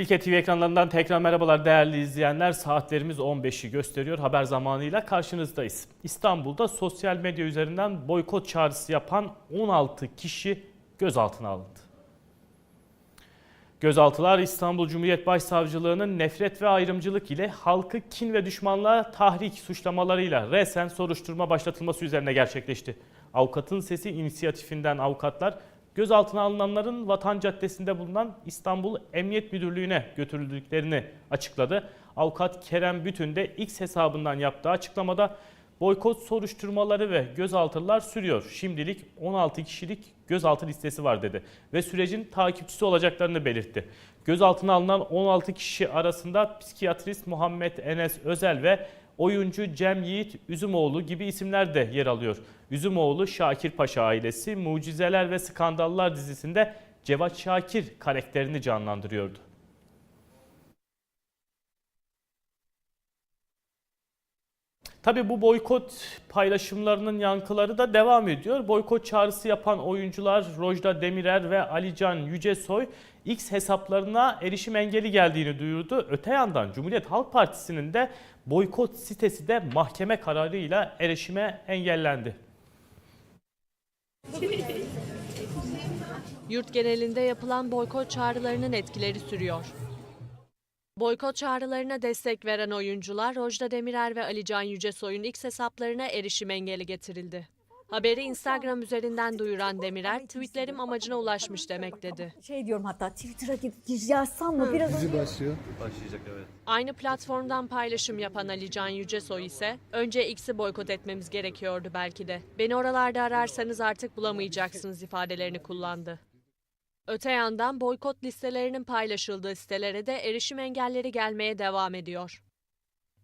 İlke TV ekranlarından tekrar merhabalar değerli izleyenler. Saatlerimiz 15'i gösteriyor. Haber zamanıyla karşınızdayız. İstanbul'da sosyal medya üzerinden boykot çağrısı yapan 16 kişi gözaltına alındı. Gözaltılar İstanbul Cumhuriyet Başsavcılığı'nın nefret ve ayrımcılık ile halkı kin ve düşmanlığa tahrik suçlamalarıyla resen soruşturma başlatılması üzerine gerçekleşti. Avukatın Sesi inisiyatifinden avukatlar gözaltına alınanların Vatan Caddesi'nde bulunan İstanbul Emniyet Müdürlüğü'ne götürüldüklerini açıkladı. Avukat Kerem Bütün de X hesabından yaptığı açıklamada boykot soruşturmaları ve gözaltılar sürüyor. Şimdilik 16 kişilik gözaltı listesi var dedi ve sürecin takipçisi olacaklarını belirtti. Gözaltına alınan 16 kişi arasında psikiyatrist Muhammed Enes Özel ve oyuncu Cem Yiğit Üzümoğlu gibi isimler de yer alıyor. Üzümoğlu Şakir Paşa ailesi Mucizeler ve Skandallar dizisinde Cevat Şakir karakterini canlandırıyordu. Tabii bu boykot paylaşımlarının yankıları da devam ediyor. Boykot çağrısı yapan oyuncular Rojda Demirer ve Alican Yücesoy X hesaplarına erişim engeli geldiğini duyurdu. Öte yandan Cumhuriyet Halk Partisi'nin de boykot sitesi de mahkeme kararıyla erişime engellendi. Yurt genelinde yapılan boykot çağrılarının etkileri sürüyor. Boykot çağrılarına destek veren oyuncular Rojda Demirer ve Alican Yücesoy'un X hesaplarına erişim engeli getirildi. Haberi Instagram üzerinden duyuran Demirer, tweetlerim amacına ulaşmış demek dedi. Şey diyorum hatta Twitter'a gidip yazsam mı biraz önce başlıyor. Aynı platformdan paylaşım yapan Alican Yücesoy ise, önce X'i boykot etmemiz gerekiyordu belki de. Beni oralarda ararsanız artık bulamayacaksınız ifadelerini kullandı. Öte yandan boykot listelerinin paylaşıldığı sitelere de erişim engelleri gelmeye devam ediyor.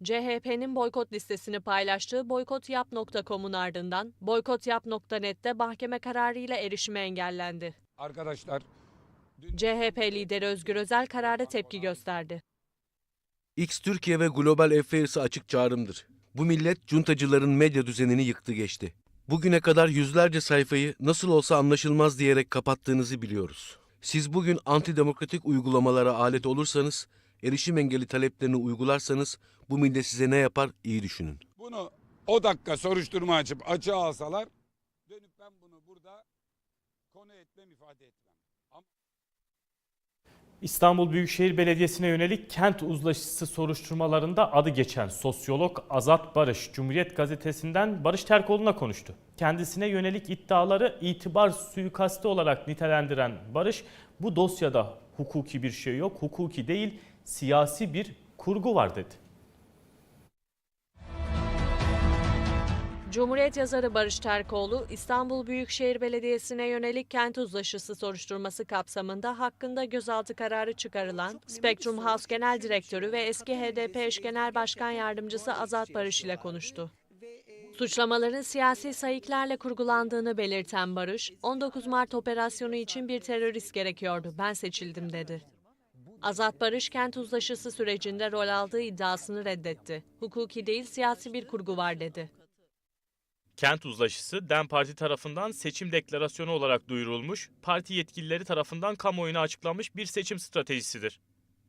CHP'nin boykot listesini paylaştığı boykotyap.com'un ardından boykotyap.net'te mahkeme kararıyla erişime engellendi. Arkadaşlar CHP lideri Özgür Özel karara tepki gösterdi. X Türkiye ve Global Affairs'a açık çağrımdır. Bu millet cuntacıların medya düzenini yıktı geçti. Bugüne kadar yüzlerce sayfayı nasıl olsa anlaşılmaz diyerek kapattığınızı biliyoruz. Siz bugün antidemokratik uygulamalara alet olursanız, erişim engeli taleplerini uygularsanız bu millet size ne yapar iyi düşünün. bunu o dakika soruşturma açıp açığa alsalar dönüp ben bunu burada konu etmem ifade etmem. Ama İstanbul Büyükşehir Belediyesi'ne yönelik kent uzlaşısı soruşturmalarında adı geçen sosyolog Azat Barış, Cumhuriyet Gazetesi'nden Barış Terkoğlu'na konuştu. Kendisine yönelik iddiaları itibar suikasti olarak nitelendiren Barış, bu dosyada hukuki bir şey yok, hukuki değil siyasi bir kurgu var dedi. Cumhuriyet yazarı Barış Terkoğlu, İstanbul Büyükşehir Belediyesi'ne yönelik kent uzlaşısı soruşturması kapsamında hakkında gözaltı kararı çıkarılan Spectrum House Genel Direktörü ve eski HDP eş genel başkan yardımcısı Azat Barış ile konuştu. Suçlamaların siyasi sayıklarla kurgulandığını belirten Barış, 19 Mart operasyonu için bir terörist gerekiyordu, ben seçildim dedi. Azat Barış, kent uzlaşısı sürecinde rol aldığı iddiasını reddetti. Hukuki değil siyasi bir kurgu var dedi. Kent uzlaşısı DEM Parti tarafından seçim deklarasyonu olarak duyurulmuş, parti yetkilileri tarafından kamuoyuna açıklanmış bir seçim stratejisidir.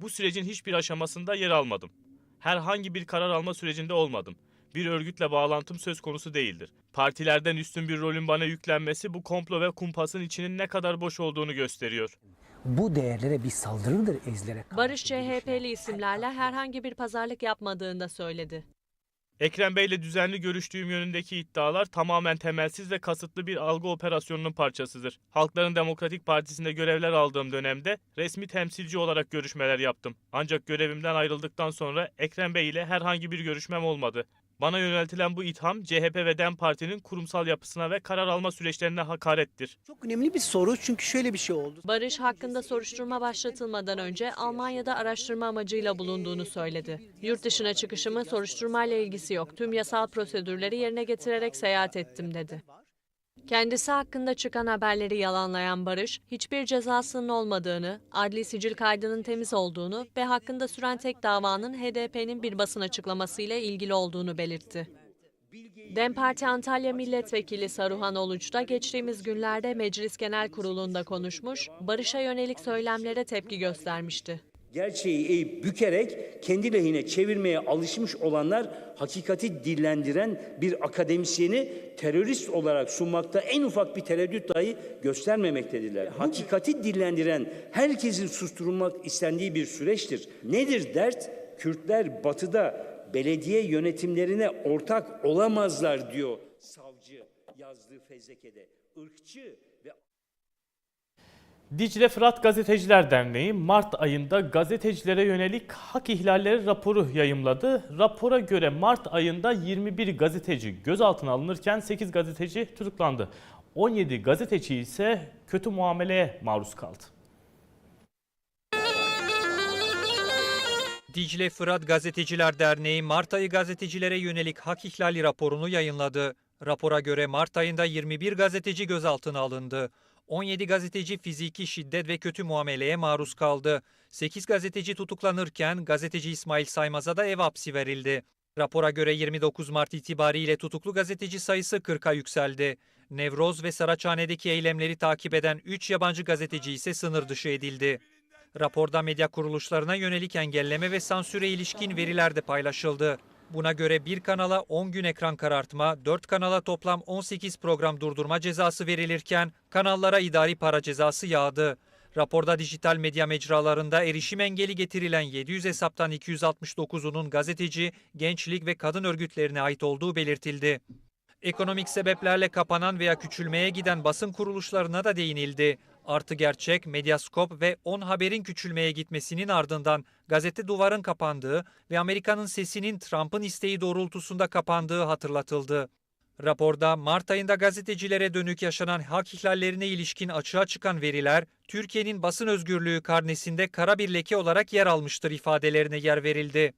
Bu sürecin hiçbir aşamasında yer almadım. Herhangi bir karar alma sürecinde olmadım. Bir örgütle bağlantım söz konusu değildir. Partilerden üstün bir rolün bana yüklenmesi bu komplo ve kumpasın içinin ne kadar boş olduğunu gösteriyor. bu değerlere bir saldırıdır ezlere karşı. Barış CHP'li isimlerle herhangi bir pazarlık yapmadığını da söyledi. Ekrem Bey'le düzenli görüştüğüm yönündeki iddialar tamamen temelsiz ve kasıtlı bir algı operasyonunun parçasıdır. Halkların Demokratik Partisi'nde görevler aldığım dönemde resmi temsilci olarak görüşmeler yaptım. Ancak görevimden ayrıldıktan sonra Ekrem Bey ile herhangi bir görüşmem olmadı. Bana yöneltilen bu itham CHP ve DEM Parti'nin kurumsal yapısına ve karar alma süreçlerine hakarettir. Çok önemli bir soru çünkü şöyle bir şey oldu. Barış hakkında soruşturma başlatılmadan önce Almanya'da araştırma amacıyla bulunduğunu söyledi. Yurt dışına çıkışımın soruşturmayla ilgisi yok. Tüm yasal prosedürleri yerine getirerek seyahat ettim dedi. Kendisi hakkında çıkan haberleri yalanlayan Barış, hiçbir cezasının olmadığını, adli sicil kaydının temiz olduğunu ve hakkında süren tek davanın HDP'nin bir basın açıklamasıyla ilgili olduğunu belirtti. DEM Parti Antalya Milletvekili Saruhan Oluç da geçtiğimiz günlerde Meclis Genel Kurulu'nda konuşmuş, Barış'a yönelik söylemlere tepki göstermişti. Gerçeği eğip bükerek kendi lehine çevirmeye alışmış olanlar hakikati dillendiren bir akademisyeni terörist olarak sunmakta en ufak bir tereddüt dahi göstermemektedirler. Hakikati dillendiren herkesin susturulmak istendiği bir süreçtir. Nedir dert? Kürtler batıda belediye yönetimlerine ortak olamazlar diyor savcı yazdığı fezlekede. Irkçı Dicle Fırat Gazeteciler Derneği Mart ayında gazetecilere yönelik hak ihlalleri raporu yayımladı. Rapora göre Mart ayında 21 gazeteci gözaltına alınırken 8 gazeteci tutuklandı. 17 gazeteci ise kötü muameleye maruz kaldı. Dicle Fırat Gazeteciler Derneği Mart ayı gazetecilere yönelik hak ihlali raporunu yayınladı. Rapora göre Mart ayında 21 gazeteci gözaltına alındı. 17 gazeteci fiziki şiddet ve kötü muameleye maruz kaldı. 8 gazeteci tutuklanırken gazeteci İsmail Saymaz'a da ev hapsi verildi. Rapora göre 29 Mart itibariyle tutuklu gazeteci sayısı 40'a yükseldi. Nevroz ve Saraçhane'deki eylemleri takip eden 3 yabancı gazeteci ise sınır dışı edildi. Raporda medya kuruluşlarına yönelik engelleme ve sansüre ilişkin veriler de paylaşıldı. Buna göre bir kanala 10 gün ekran karartma, 4 kanala toplam 18 program durdurma cezası verilirken kanallara idari para cezası yağdı. Raporda dijital medya mecralarında erişim engeli getirilen 700 hesaptan 269'unun gazeteci, gençlik ve kadın örgütlerine ait olduğu belirtildi. Ekonomik sebeplerle kapanan veya küçülmeye giden basın kuruluşlarına da değinildi. Artı Gerçek, Medyaskop ve On Haber'in küçülmeye gitmesinin ardından gazete duvarın kapandığı ve Amerika'nın sesinin Trump'ın isteği doğrultusunda kapandığı hatırlatıldı. Raporda Mart ayında gazetecilere dönük yaşanan hak ihlallerine ilişkin açığa çıkan veriler, Türkiye'nin basın özgürlüğü karnesinde kara bir leke olarak yer almıştır ifadelerine yer verildi.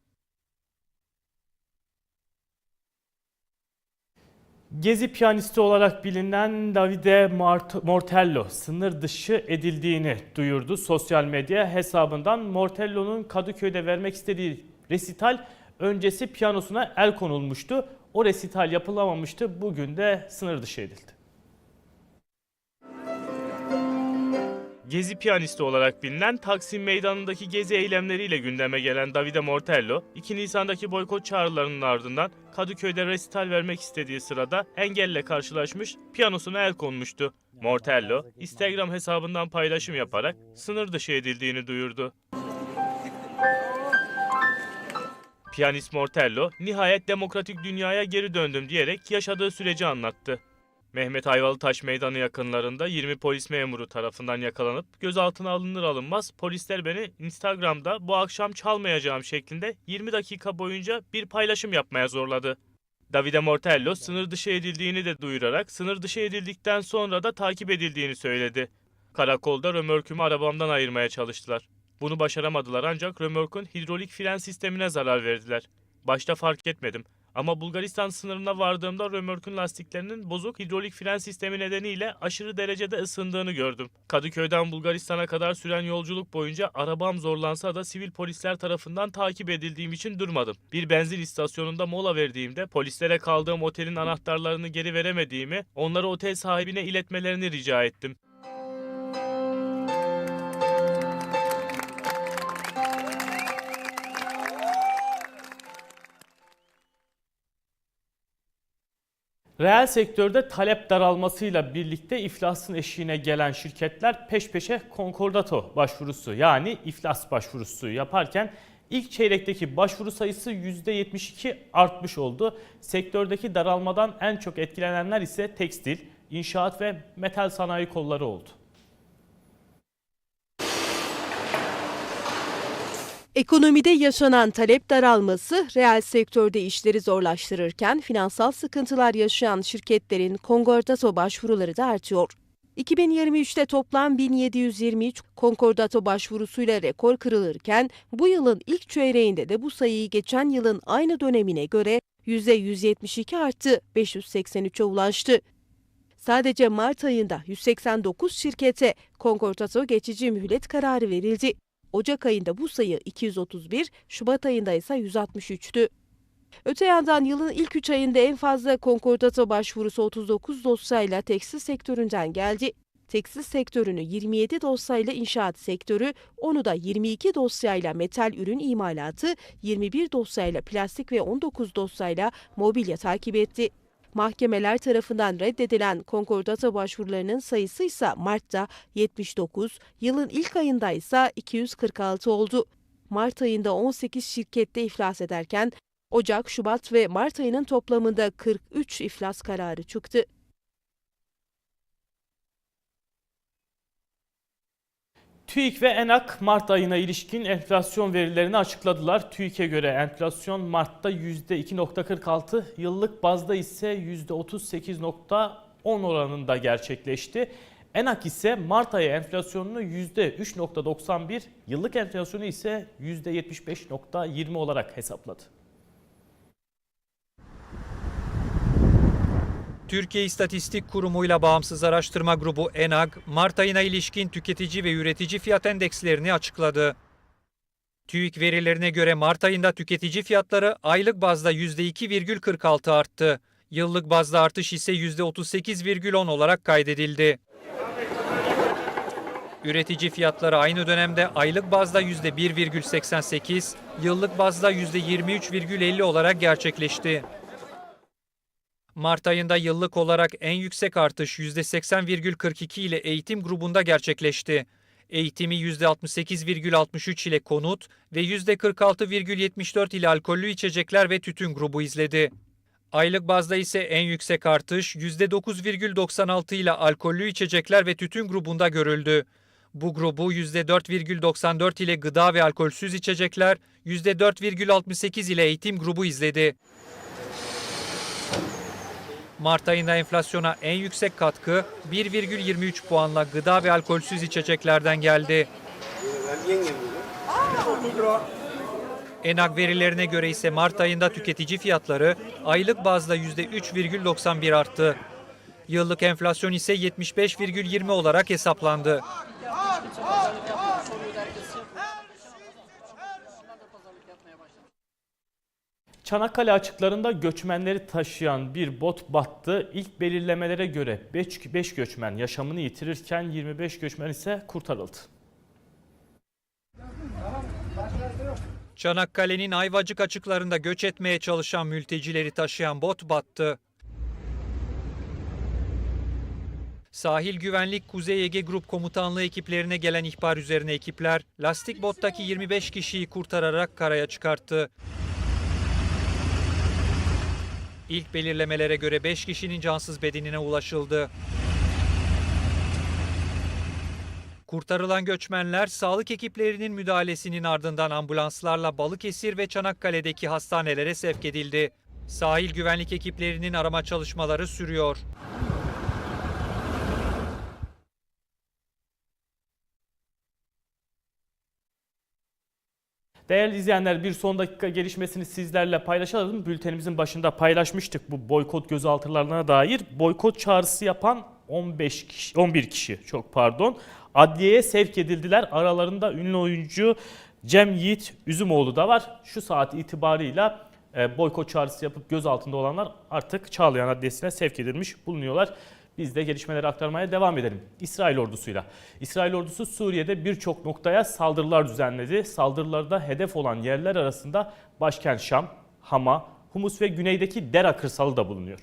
Gezi piyanisti olarak bilinen Davide Mart- Mortello sınır dışı edildiğini duyurdu. Sosyal medya hesabından Mortello'nun Kadıköy'de vermek istediği resital öncesi piyanosuna el konulmuştu. O resital yapılamamıştı. Bugün de sınır dışı edildi. Gezi piyanisti olarak bilinen Taksim Meydanı'ndaki gezi eylemleriyle gündeme gelen Davide Mortello, 2 Nisan'daki boykot çağrılarının ardından Kadıköy'de resital vermek istediği sırada engelle karşılaşmış, piyanosuna el konmuştu. Mortello, Instagram hesabından paylaşım yaparak sınır dışı edildiğini duyurdu. Piyanist Mortello, nihayet demokratik dünyaya geri döndüm diyerek yaşadığı süreci anlattı. Mehmet Ayvalıtaş Meydanı yakınlarında 20 polis memuru tarafından yakalanıp gözaltına alınır alınmaz polisler beni Instagram'da bu akşam çalmayacağım şeklinde 20 dakika boyunca bir paylaşım yapmaya zorladı. Davide Mortello sınır dışı edildiğini de duyurarak sınır dışı edildikten sonra da takip edildiğini söyledi. Karakolda römorkümü arabamdan ayırmaya çalıştılar. Bunu başaramadılar ancak römorkun hidrolik fren sistemine zarar verdiler. Başta fark etmedim. Ama Bulgaristan sınırına vardığımda römorkun lastiklerinin bozuk hidrolik fren sistemi nedeniyle aşırı derecede ısındığını gördüm. Kadıköy'den Bulgaristan'a kadar süren yolculuk boyunca arabam zorlansa da sivil polisler tarafından takip edildiğim için durmadım. Bir benzin istasyonunda mola verdiğimde polislere kaldığım otelin anahtarlarını geri veremediğimi, onları otel sahibine iletmelerini rica ettim. Reel sektörde talep daralmasıyla birlikte iflasın eşiğine gelen şirketler peş peşe konkordato başvurusu yani iflas başvurusu yaparken ilk çeyrekteki başvuru sayısı %72 artmış oldu. Sektördeki daralmadan en çok etkilenenler ise tekstil, inşaat ve metal sanayi kolları oldu. Ekonomide yaşanan talep daralması reel sektörde işleri zorlaştırırken finansal sıkıntılar yaşayan şirketlerin konkordato başvuruları da artıyor. 2023'te toplam 1723 konkordato başvurusuyla rekor kırılırken bu yılın ilk çeyreğinde de bu sayıyı geçen yılın aynı dönemine göre %172 arttı, 583'e ulaştı. Sadece Mart ayında 189 şirkete konkordato geçici mühlet kararı verildi. Ocak ayında bu sayı 231, Şubat ayında ise 163'tü. Öte yandan yılın ilk 3 ayında en fazla konkordato başvurusu 39 dosyayla tekstil sektöründen geldi. tekstil sektörünü 27 dosyayla inşaat sektörü, onu da 22 dosyayla metal ürün imalatı, 21 dosyayla plastik ve 19 dosyayla mobilya takip etti. Mahkemeler tarafından reddedilen konkordata başvurularının sayısı ise Mart'ta 79, yılın ilk ayında ise 246 oldu. Mart ayında 18 şirkette iflas ederken Ocak, Şubat ve Mart ayının toplamında 43 iflas kararı çıktı. TÜİK ve ENAK Mart ayına ilişkin enflasyon verilerini açıkladılar. TÜİK'e göre enflasyon Mart'ta %2.46, yıllık bazda ise %38.10 oranında gerçekleşti. ENAK ise Mart ayı enflasyonunu %3.91, yıllık enflasyonu ise %75.20 olarak hesapladı. Türkiye İstatistik Kurumu'yla bağımsız araştırma grubu ENAG, Mart ayına ilişkin tüketici ve üretici fiyat endekslerini açıkladı. TÜİK verilerine göre Mart ayında tüketici fiyatları aylık bazda %2,46 arttı. Yıllık bazda artış ise %38,10 olarak kaydedildi. Üretici fiyatları aynı dönemde aylık bazda %1,88, yıllık bazda %23,50 olarak gerçekleşti. Mart ayında yıllık olarak en yüksek artış %80,42 ile eğitim grubunda gerçekleşti. Eğitimi %68,63 ile konut ve %46,74 ile alkollü içecekler ve tütün grubu izledi. Aylık bazda ise en yüksek artış %9,96 ile alkollü içecekler ve tütün grubunda görüldü. Bu grubu %4,94 ile gıda ve alkolsüz içecekler, %4,68 ile eğitim grubu izledi. Mart ayında enflasyona en yüksek katkı 1,23 puanla gıda ve alkolsüz içeceklerden geldi. Enak verilerine göre ise Mart ayında tüketici fiyatları aylık bazda %3,91 arttı. Yıllık enflasyon ise 75,20 olarak hesaplandı. Çanakkale açıklarında göçmenleri taşıyan bir bot battı. İlk belirlemelere göre 5 göçmen yaşamını yitirirken 25 göçmen ise kurtarıldı. Çanakkale'nin Ayvacık açıklarında göç etmeye çalışan mültecileri taşıyan bot battı. Sahil Güvenlik Kuzey Ege Grup Komutanlığı ekiplerine gelen ihbar üzerine ekipler lastik bottaki 25 kişiyi kurtararak karaya çıkarttı. İlk belirlemelere göre 5 kişinin cansız bedenine ulaşıldı. Kurtarılan göçmenler sağlık ekiplerinin müdahalesinin ardından ambulanslarla Balıkesir ve Çanakkale'deki hastanelere sevk edildi. Sahil güvenlik ekiplerinin arama çalışmaları sürüyor. Değerli izleyenler bir son dakika gelişmesini sizlerle paylaşalım. Bültenimizin başında paylaşmıştık bu boykot gözaltılarına dair. Boykot çağrısı yapan 15 kişi, 11 kişi çok pardon adliyeye sevk edildiler. Aralarında ünlü oyuncu Cem Yiğit Üzümoğlu da var. Şu saat itibarıyla e, boykot çağrısı yapıp gözaltında olanlar artık Çağlayan Adliyesi'ne sevk edilmiş bulunuyorlar. Biz de gelişmeleri aktarmaya devam edelim. İsrail ordusuyla. İsrail ordusu Suriye'de birçok noktaya saldırılar düzenledi. Saldırılarda hedef olan yerler arasında başkent Şam, Hama, Humus ve güneydeki Dera kırsalı da bulunuyor.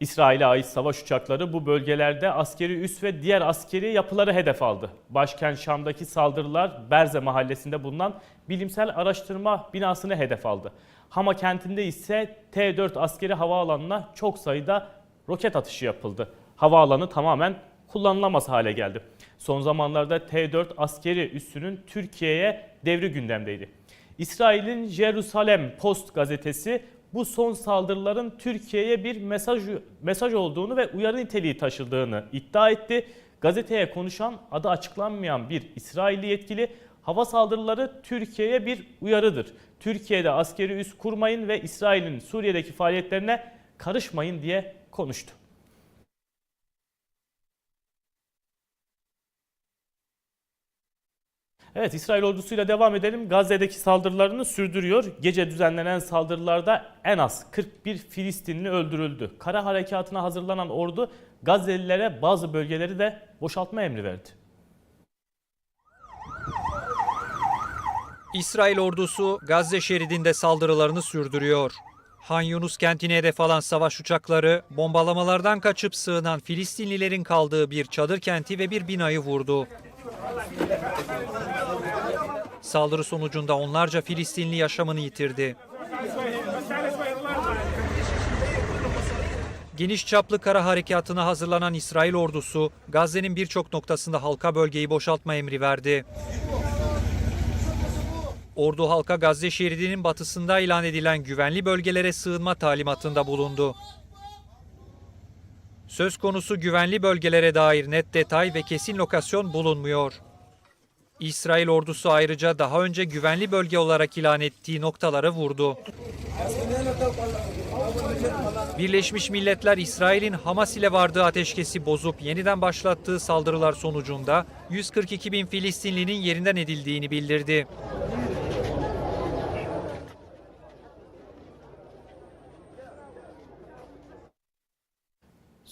İsrail'e ait savaş uçakları bu bölgelerde askeri üs ve diğer askeri yapıları hedef aldı. Başkent Şam'daki saldırılar Berze mahallesinde bulunan bilimsel araştırma binasını hedef aldı. Hama kentinde ise T-4 askeri havaalanına çok sayıda roket atışı yapıldı. Havaalanı tamamen kullanılamaz hale geldi. Son zamanlarda T-4 askeri üssünün Türkiye'ye devri gündemdeydi. İsrail'in Jerusalem Post gazetesi bu son saldırıların Türkiye'ye bir mesaj mesaj olduğunu ve uyarı niteliği taşıdığını iddia etti. Gazeteye konuşan adı açıklanmayan bir İsrailli yetkili hava saldırıları Türkiye'ye bir uyarıdır. Türkiye'de askeri üs kurmayın ve İsrail'in Suriye'deki faaliyetlerine karışmayın diye konuştu. Evet İsrail ordusuyla devam edelim. Gazze'deki saldırılarını sürdürüyor. Gece düzenlenen saldırılarda en az 41 Filistinli öldürüldü. Kara harekatına hazırlanan ordu Gazze'lilere bazı bölgeleri de boşaltma emri verdi. İsrail ordusu Gazze şeridinde saldırılarını sürdürüyor. Han Yunus kentine hedef alan savaş uçakları bombalamalardan kaçıp sığınan Filistinlilerin kaldığı bir çadır kenti ve bir binayı vurdu. Saldırı sonucunda onlarca Filistinli yaşamını yitirdi. Geniş çaplı kara harekatına hazırlanan İsrail ordusu Gazze'nin birçok noktasında halka bölgeyi boşaltma emri verdi. Ordu halka Gazze şeridinin batısında ilan edilen güvenli bölgelere sığınma talimatında bulundu. Söz konusu güvenli bölgelere dair net detay ve kesin lokasyon bulunmuyor. İsrail ordusu ayrıca daha önce güvenli bölge olarak ilan ettiği noktaları vurdu. Birleşmiş Milletler İsrail'in Hamas ile vardığı ateşkesi bozup yeniden başlattığı saldırılar sonucunda 142 bin Filistinlinin yerinden edildiğini bildirdi.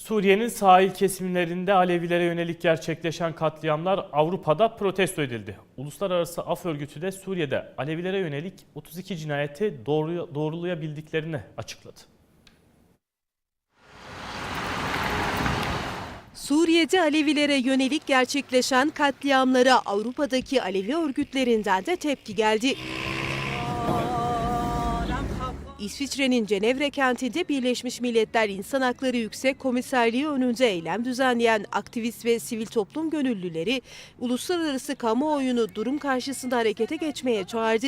Suriye'nin sahil kesimlerinde Alevilere yönelik gerçekleşen katliamlar Avrupa'da protesto edildi. Uluslararası Af Örgütü de Suriye'de Alevilere yönelik 32 cinayeti doğru, doğrulayabildiklerini açıkladı. Suriye'de Alevilere yönelik gerçekleşen katliamlara Avrupa'daki Alevi örgütlerinden de tepki geldi. İsviçre'nin Cenevre kentinde Birleşmiş Milletler İnsan Hakları Yüksek Komiserliği önünde eylem düzenleyen aktivist ve sivil toplum gönüllüleri uluslararası kamuoyunu durum karşısında harekete geçmeye çağırdı.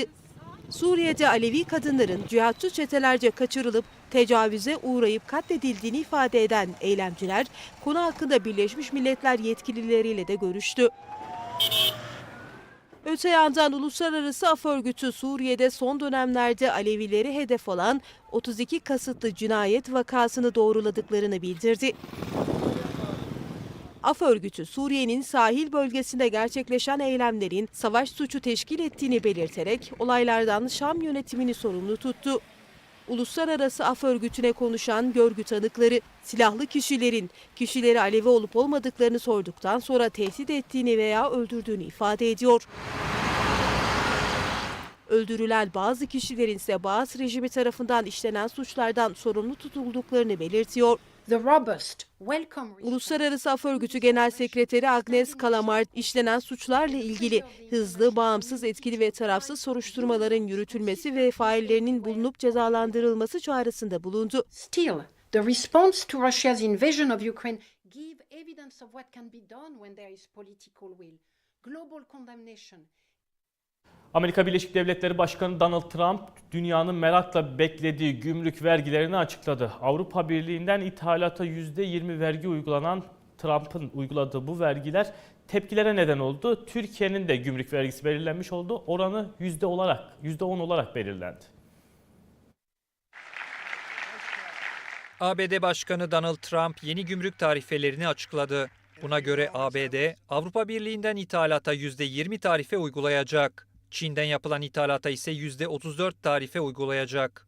Suriye'de Alevi kadınların cihatçı çetelerce kaçırılıp tecavüze uğrayıp katledildiğini ifade eden eylemciler konu hakkında Birleşmiş Milletler yetkilileriyle de görüştü. Öte yandan Uluslararası Af Örgütü Suriye'de son dönemlerde Alevileri hedef alan 32 kasıtlı cinayet vakasını doğruladıklarını bildirdi. Af Örgütü Suriye'nin sahil bölgesinde gerçekleşen eylemlerin savaş suçu teşkil ettiğini belirterek olaylardan Şam yönetimini sorumlu tuttu. Uluslararası Af Örgütü'ne konuşan görgü tanıkları silahlı kişilerin kişileri Alevi olup olmadıklarını sorduktan sonra tehdit ettiğini veya öldürdüğünü ifade ediyor. Öldürülen bazı kişilerin ise Baas rejimi tarafından işlenen suçlardan sorumlu tutulduklarını belirtiyor. Uluslararası Af Örgütü Genel Sekreteri Agnes Kalamar işlenen suçlarla ilgili hızlı, bağımsız, etkili ve tarafsız soruşturmaların yürütülmesi ve faillerinin bulunup cezalandırılması çağrısında bulundu. Still, the response to Russia's invasion of Ukraine give evidence of what can be done when there is political will. Global condemnation, Amerika Birleşik Devletleri Başkanı Donald Trump dünyanın merakla beklediği gümrük vergilerini açıkladı. Avrupa Birliği'nden ithalata %20 vergi uygulanan Trump'ın uyguladığı bu vergiler tepkilere neden oldu. Türkiye'nin de gümrük vergisi belirlenmiş oldu. Oranı yüzde olarak, %10 olarak belirlendi. ABD Başkanı Donald Trump yeni gümrük tarifelerini açıkladı. Buna göre ABD, Avrupa Birliği'nden ithalata %20 tarife uygulayacak. Çin'den yapılan ithalata ise %34 tarife uygulayacak.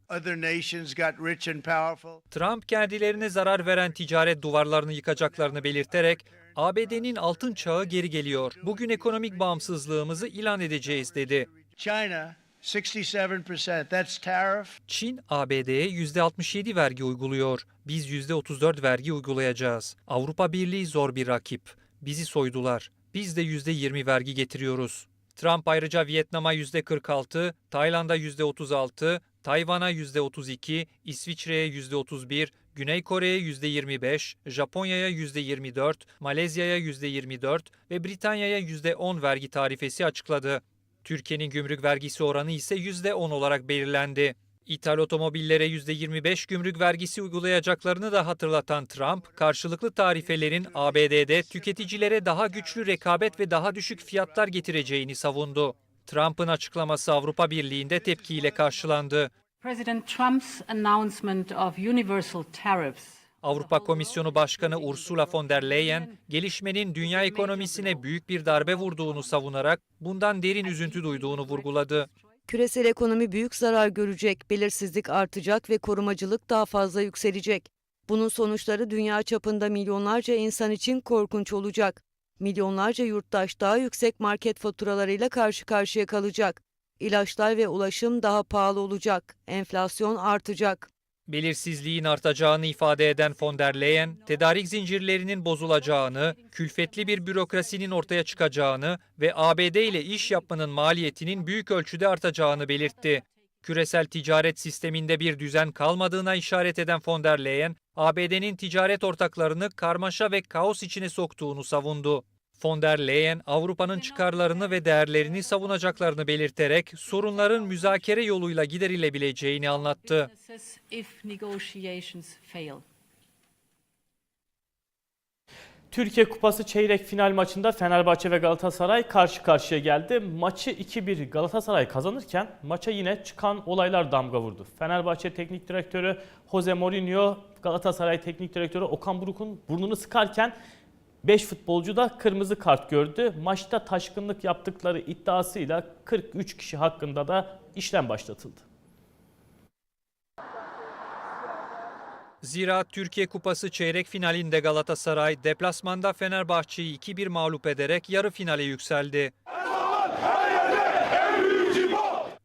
Trump kendilerine zarar veren ticaret duvarlarını yıkacaklarını belirterek ABD'nin altın çağı geri geliyor. Bugün ekonomik bağımsızlığımızı ilan edeceğiz dedi. China, 67%. That's tariff. Çin, ABD'ye %67 vergi uyguluyor. Biz %34 vergi uygulayacağız. Avrupa Birliği zor bir rakip. Bizi soydular. Biz de %20 vergi getiriyoruz. Trump ayrıca Vietnam'a %46, Tayland'a %36, Tayvan'a %32, İsviçre'ye %31, Güney Kore'ye %25, Japonya'ya %24, Malezya'ya %24 ve Britanya'ya %10 vergi tarifesi açıkladı. Türkiye'nin gümrük vergisi oranı ise %10 olarak belirlendi. İthal otomobillere %25 gümrük vergisi uygulayacaklarını da hatırlatan Trump, karşılıklı tarifelerin ABD'de tüketicilere daha güçlü rekabet ve daha düşük fiyatlar getireceğini savundu. Trump'ın açıklaması Avrupa Birliği'nde tepkiyle karşılandı. President Trump's announcement of universal tariffs Avrupa Komisyonu Başkanı Ursula von der Leyen, gelişmenin dünya ekonomisine büyük bir darbe vurduğunu savunarak bundan derin üzüntü duyduğunu vurguladı. Küresel ekonomi büyük zarar görecek, belirsizlik artacak ve korumacılık daha fazla yükselecek. Bunun sonuçları dünya çapında milyonlarca insan için korkunç olacak. Milyonlarca yurttaş daha yüksek market faturalarıyla karşı karşıya kalacak. İlaçlar ve ulaşım daha pahalı olacak. Enflasyon artacak. Belirsizliğin artacağını ifade eden von der Leyen, tedarik zincirlerinin bozulacağını, külfetli bir bürokrasinin ortaya çıkacağını ve ABD ile iş yapmanın maliyetinin büyük ölçüde artacağını belirtti. Küresel ticaret sisteminde bir düzen kalmadığına işaret eden von der Leyen, ABD'nin ticaret ortaklarını karmaşa ve kaos içine soktuğunu savundu. Von der Leyen, Avrupa'nın çıkarlarını ve değerlerini savunacaklarını belirterek sorunların müzakere yoluyla giderilebileceğini anlattı. Türkiye Kupası çeyrek final maçında Fenerbahçe ve Galatasaray karşı karşıya geldi. Maçı 2-1 Galatasaray kazanırken maça yine çıkan olaylar damga vurdu. Fenerbahçe Teknik Direktörü Jose Mourinho, Galatasaray Teknik Direktörü Okan Buruk'un burnunu sıkarken 5 futbolcu da kırmızı kart gördü. Maçta taşkınlık yaptıkları iddiasıyla 43 kişi hakkında da işlem başlatıldı. Zira Türkiye Kupası çeyrek finalinde Galatasaray deplasmanda Fenerbahçe'yi 2-1 mağlup ederek yarı finale yükseldi.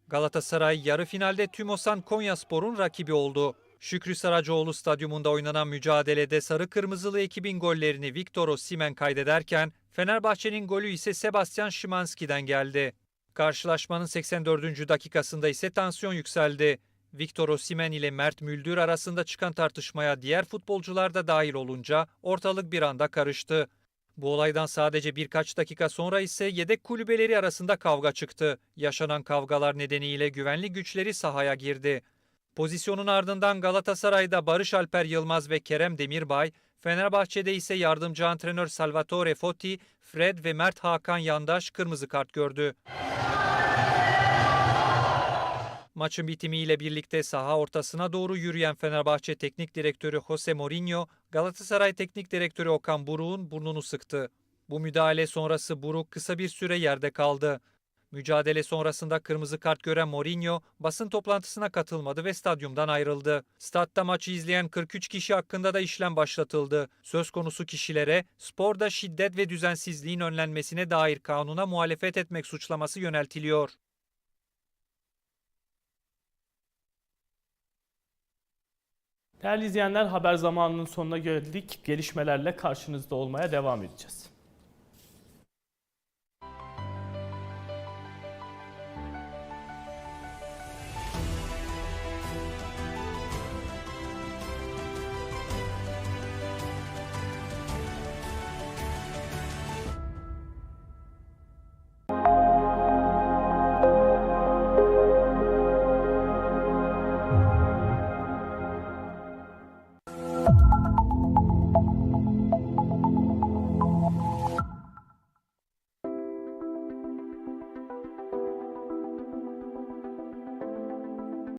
Galatasaray yarı finalde Tümosan Konyaspor'un rakibi oldu. Şükrü Saracoğlu stadyumunda oynanan mücadelede sarı kırmızılı ekibin gollerini Victor Osimhen kaydederken Fenerbahçe'nin golü ise Sebastian Szymanski'den geldi. Karşılaşmanın 84. dakikasında ise tansiyon yükseldi. Victor Osimhen ile Mert Müldür arasında çıkan tartışmaya diğer futbolcular da dahil olunca ortalık bir anda karıştı. Bu olaydan sadece birkaç dakika sonra ise yedek kulübeleri arasında kavga çıktı. Yaşanan kavgalar nedeniyle güvenlik güçleri sahaya girdi. Pozisyonun ardından Galatasaray'da Barış Alper Yılmaz ve Kerem Demirbay, Fenerbahçe'de ise yardımcı antrenör Salvatore Foti, Fred ve Mert Hakan Yandaş kırmızı kart gördü. Maçın bitimiyle birlikte saha ortasına doğru yürüyen Fenerbahçe Teknik Direktörü Jose Mourinho, Galatasaray Teknik Direktörü Okan Buruk'un burnunu sıktı. Bu müdahale sonrası Buruk kısa bir süre yerde kaldı. Mücadele sonrasında kırmızı kart gören Mourinho basın toplantısına katılmadı ve stadyumdan ayrıldı. Statta maçı izleyen 43 kişi hakkında da işlem başlatıldı. Söz konusu kişilere sporda şiddet ve düzensizliğin önlenmesine dair kanuna muhalefet etmek suçlaması yöneltiliyor. Değerli izleyenler haber zamanının sonuna geldik. Gelişmelerle karşınızda olmaya devam edeceğiz.